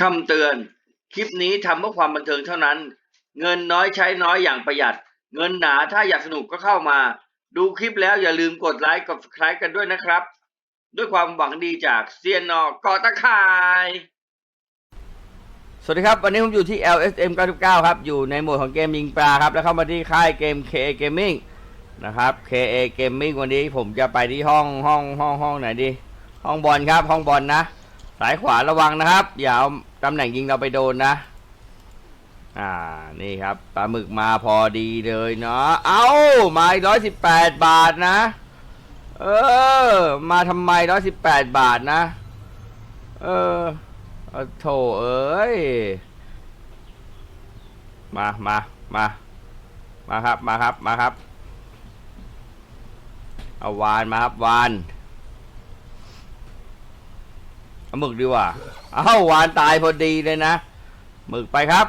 คำเตือน คลิปนี้ทำเพื่อความบันเทิงเท่านั้น เงินน้อยใช้น้อยอย่างประหยัด เงินหนาถ้าอยากสนุกก็เข้ามา ดูคลิปแล้วอย่าลืมกดไลค์กด subscribe กันด้วยนะครับ ด้วยความหวังดีจากเซียนนอกอตะข่าย สวัสดีครับวันนี้ผมอยู่ที่ LSM 99 ครับ อยู่ในโหมดของเกมยิงปลาครับ แล้วเข้ามาที่ค่ายเกม KA Gaming นะครับ KA Gaming วันนี้ผมจะไปที่ห้องห้องห้องห้องไหนดี ห้องบอลครับห้องบอลนะ สายขวาระวังนะครับ อย่าเอาตำแหน่งยิงเราไปโดนนะ อ่านี่ครับปลาหมึกมาพอดีเลยเนาะเอามาร้อยสิบแปดบาทนะ เออ มาทำไมร้อยสิบแปดบาทนะ เออโถเอ้ย มามามามาครับมาครับมาครับ เอาวานมาครับวาน เอาหมึกดีกว่า เอาวานตายพอดีเลยนะ หมึกไปครับ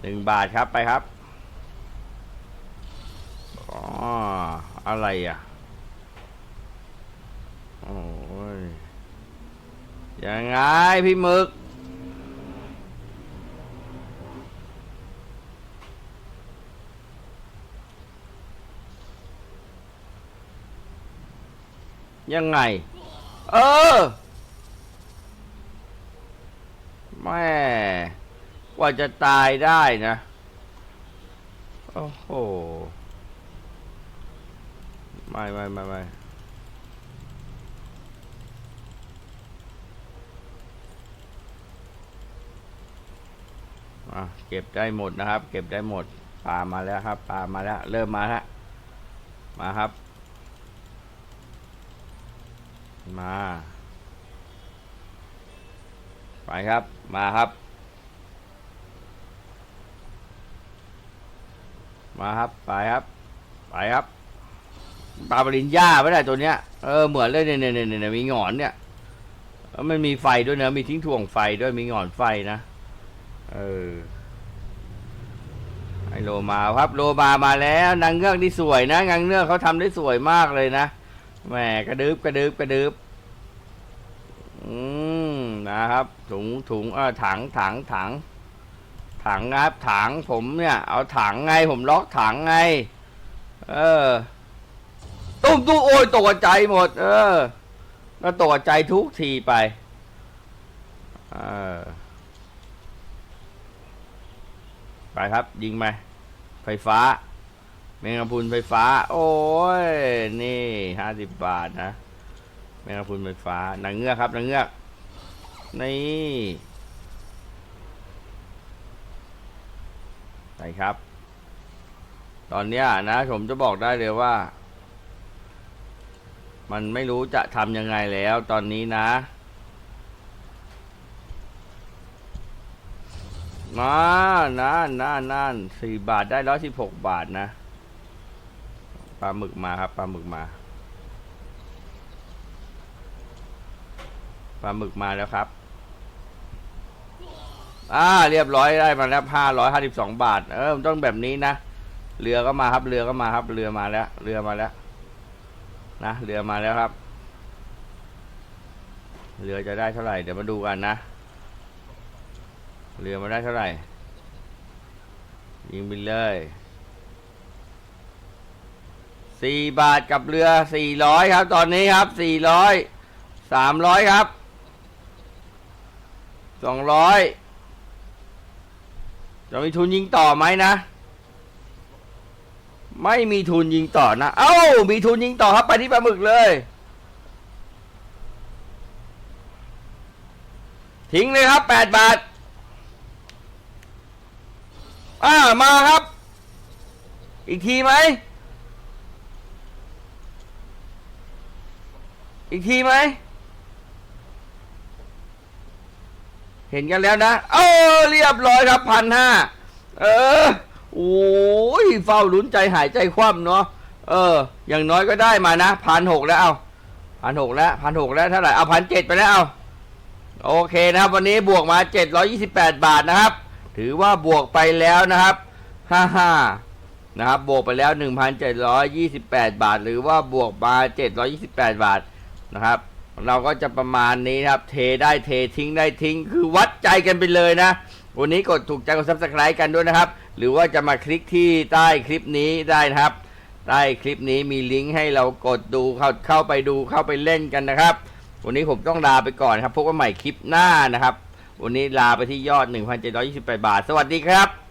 หนึ่งบาทครับไปครับ อ๋อ อะไรอะ โอ้ย ยังไงพี่หมึกยังไง เออแม่กว่าจะตายได้นะ โอ้โห ไม่ไม่ไม่ไม่เก็บได้หมดนะครับ เก็บได้หมดปลามาแล้วครับปลามาแล้ว เริ่มมาแล้วมาครับ มา ไปครับ มาครับ มาครับ ไปครับ ไปครับปลาปริญญาไม่ได้ตัวเนี้ย เออ เหมือนเลยเนี่ยเนี่ยเนี่ยมีหงอนเนี่ยแล้วมันมีไฟด้วยนะ มีทิ้งถ่วงไฟด้วย มีหงอนไฟนะ เออ ไอโลมาครับ โลมามาแล้ว นางเงือกนี่สวยนะ นางเงือกเขาทำได้สวยมากเลยนะ แหมกระดึบกระดึบกระดึบ นะครับ ถุงถุงเออถังถังถัง ถังครับถังผมเนี่ย เอาถังไงผมล็อกถังไง เออตุ้มตุ้มโอ้ยตกใจหมด เออแล้วตกใจทุกทีไปเออไปครับ ยิงไหมไฟฟ้าแมงกะพุนไฟฟ้า โอ้ย นี่ห้าสิบบาทนะแมงกะพุนไฟฟ้านางเงือกครับนางเงือก นี่ใช่ครับ ตอนเนี้ยนะ ผมจะบอกได้เลยว่า มันไม่รู้จะทำยังไงแล้วตอนนี้นะ มานั่นนั่นนั่นสี่บาทได้ร้อยสิบหกบาทนะปลาหมึกมาครับปลาหมึกมาปลาหมึกมาแล้วครับ อ่าเรียบร้อยได้มาแล้วห้าร้อยห้าสิบสองบาท เออต้องแบบนี้นะ เรือก็มาครับ เรือก็มาครับ เรือมาแล้ว เรือมาแล้ว นะ เรือมาแล้วครับ เรือจะได้เท่าไหร่ เดี๋ยวมาดูกันนะ เรือมาได้เท่าไหร่ ยิงไปเลยสี่บาทกับเรือสี่ร้อยครับ ตอนนี้ครับสี่ร้อยสามร้อยครับสองร้อย จะมีทุนยิงต่อไหมนะ ไม่มีทุนยิงต่อนะ เอ้า มีทุนยิงต่อครับไปที่ปลาหมึกเลย ทิ้งเลยครับแปดบาท อ่า มาครับ อีกทีไหม อีกทีไหม เห็นกันแล้วนะ เออเรียบร้อยครับพันห้าเออ โอ้ยเฝ้าลุ้นใจหายใจคว่ำเนาะ เออ อย่างน้อยก็ได้มานะพันหกแล้วเอาพันหกแล้วพันหกแล้วเท่าไหร่เอาพันเจ็ดไปแล้วเอาโอเคนะครับ วันนี้บวกมา728บแปดบาทนะครับ ถือว่าบวกไปแล้วนะครับ55นะครับ บวกไปแล้ว1,728บแปดบาท หรือว่าบวกมา728บาทนะครับ เราก็จะประมาณนี้นะครับ เทได้เททิ้งได้ทิ้ง คือวัดใจกันไปเลยนะ วันนี้กดถูกใจกด subscribe กันด้วยนะครับ หรือว่าจะมาคลิกที่ใต้คลิปนี้ได้นะครับ ใต้คลิปนี้มีลิงก์ให้เรากดดูเข้าเข้าไปดูเข้าไปเล่นกันนะครับ วันนี้ผมต้องลาไปก่อนครับพบกันใหม่คลิปหน้านะครับ วันนี้ลาไปที่ยอด 1,728 บาท สวัสดีครับ